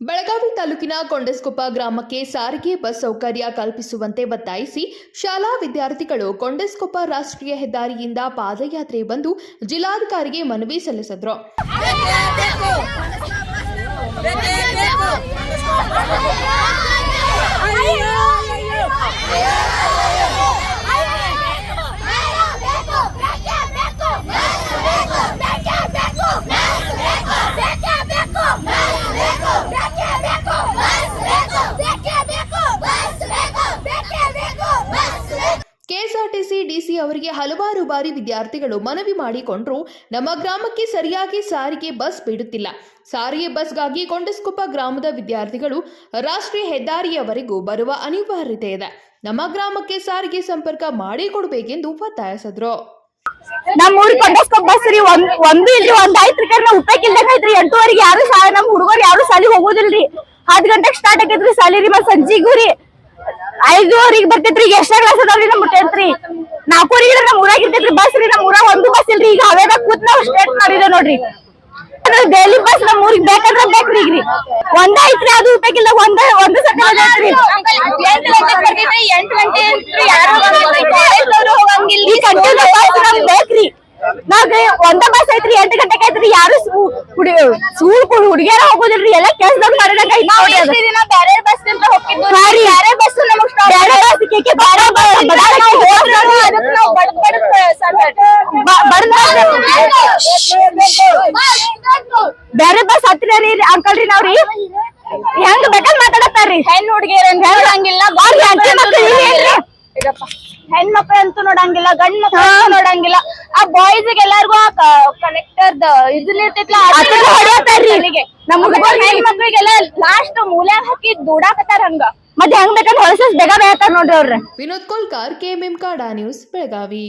ಬೆಳಗಾವಿ ತಾಲೂಕಿನ ಕೊಂಡಸ್ಕೊಪ್ಪ ಗ್ರಾಮಕ್ಕೆ ಸಾರಿಗೆ ಬಸ್ ಸೌಕರ್ಯ ಕಲ್ಪಿಸುವಂತೆ ಒತ್ತಾಯಿಸಿ ಶಾಲಾ ವಿದ್ಯಾರ್ಥಿಗಳು ಕೊಂಡಸ್ಕೊಪ್ಪ ರಾಷ್ಟ್ರೀಯ ಹೆದ್ದಾರಿಯಿಂದ ಪಾದಯಾತ್ರೆ ಬಂದು ಜಿಲ್ಲಾಧಿಕಾರಿಗೆ ಮನವಿ ಸಲ್ಲಿಸಿದ್ರು. ಡಿಸಿ ಅವರಿಗೆ ಹಲವಾರು ಬಾರಿ ವಿದ್ಯಾರ್ಥಿಗಳು ಮನವಿ ಮಾಡಿಕೊಂಡ್ರು, ನಮ್ಮ ಗ್ರಾಮಕ್ಕೆ ಸರಿಯಾಗಿ ಸಾರಿಗೆ ಬಸ್ ಬಿಡುತ್ತಿಲ್ಲ. ಸಾರಿಗೆ ಬಸ್ಗಾಗಿ ಕೊಂಡಸ್ಕೊಪ್ಪ ಗ್ರಾಮದ ವಿದ್ಯಾರ್ಥಿಗಳು ರಾಷ್ಟ್ರೀಯ ಹೆದ್ದಾರಿಯವರೆಗೂ ಬರುವ ಅನಿವಾರ್ಯತೆ ಇದೆ. ನಮ್ಮ ಗ್ರಾಮಕ್ಕೆ ಸಾರಿಗೆ ಸಂಪರ್ಕ ಮಾಡಿಕೊಡ್ಬೇಕೆಂದು ಒತ್ತಾಯಿಸಿದ್ರು. ನಮ್ ಊರ್ ಕೊಂಡಸ್ಕೊ ಬಸ್ ರೀ, ಒಂದ್, ಒಂದು ಇಲ್ರಿ, ಒಂದ್ ಐತ್ರಿ ಕರ್ ನಾವ್ ಐತ್ರಿ ಯಾರು ನಮ್ ಹುಡುಗರು ಯಾರು ಶಾಲಿಗೆ ಹೋಗೋದಿಲ್ರಿ ಹತ್ ಗಂಟೆಗೆ ಸ್ಟಾರ್ಟ್ ಆಗೈತ್ರಿ ಸಾಲಿ ರೀ ಸಂಜಿಗೂ ರೀ. ಐದುವರೆಗೆ ಬರ್ತೈತ್ರಿ ಎಷ್ಟೇ ಕ್ಲಾಸ್ ಅದಾವ್ರಿ ನಮ್ ಟೆಂತ್ರಿ ನಾಲ್ಕೂವರೆಗೆ ಇದ್ರ ನಮ್ ಊರಾಗ ಇರ್ತೈತ್ರಿ ಬಸ್ ರೀ ನಮ್ ಊರಾಗ ಒಂದು ಬಸ್ ಇಲ್ರಿ. ಈಗ ಅವೇದಾಗ ಕೂತ್ ನಾವ್ ಸ್ಟೇಟ್ ಮಾಡಿದೆ ನೋಡ್ರಿ. ಡೈಲಿ ಬಸ್ ನಮ್ ಊರಿಗೆ ಬೇಕಂದ್ರ ಬೇಕ್ರಿ ಈಗ್ರಿ. ಒಂದ ಐತ್ರಿ ಅದು ಬೇಕಿಲ್ಲ ಒಂದೇ ಒಂದ ಸತಿ ನಮ್ಗ್ ಬೇಕ್ರಿ. ನಾವ್ರಿ ಒಂದ ಬಸ್ ಐತ್ರಿ ಎಂಟು ಗಂಟೆಗೆ ಐತ್ರಿ ಯಾರು ಸ್ಕೂಲ್ ಹುಡುಗಿಯರ ಹೋಗೋದಿಲ್ರಿ. ಎಲ್ಲ ಕೆಲ್ಸದಾಗ ಮಾಡಿದಂಗ ಐತಿ ಬೇರೆ ಬಸ್ ಅಂತ ಬೇರೆ ಬಸ್ ನಮಗ್ ಬೇರೆ ಬಸ್ ಕೇಕೆ ಬೇರೆ ಅದಕ್ಕೆ ನಾವು ಬಡ್ ಬಡ್ ಬೇರೆ ಬಸ್ ಹತ್ತಿರೀ ಅಂಕಲ್ ರೀ ನಾವ್ರಿ. ಹೆಂಗ್ ಬೇಕಾದ್ ಮಾತಾಡತ್ತಾರ್ರಿ? ಹೆಣ್ ಹುಡುಗಿಯರ್ ಹೇಳಂಗಿಲ್ಲ. ಹೆಂಡತಿ ಮಕ್ಳು ಹೆಣ್ ಮಕ್ಳು ಅಂತೂ ನೋಡಂಗಿಲ್ಲ ಗಂಡ್ ಮಕ್ಳು ನೋಡಂಗಿಲ್ಲ. ಆ ಬಾಯ್ಸ್ ಎಲ್ಲಾರ್ಗು ಆ ಕನೆಕ್ಟರ್ ಇದನ್ನ ಇರ್ತೈತ್ಲ ಹೆಣ್ ಮಕ್ಳಿಗೆಲ್ಲ ಲಾಸ್ಟ್ ಮೂಲ್ಯಾಗ ಹಾಕಿ ದೂಡಾಕತ್ತಾರ ಹಂಗ. ಮತ್ತೆ ಹೆಂಗ್ ಬೇಕಂದ್ರೆ ಹೊಲಸಸ್ ಬೇಗ ಬೇಕತ್ತಾರ ನೋಡ್ರಿ ಅವ್ರ ವಿನೋದ್ ಕೋಲ್ಕಾರ್ ಕೆಎಂಎಂ ಕಾಡಾ ನ್ಯೂಸ್ ಬೆಳಗಾವಿ.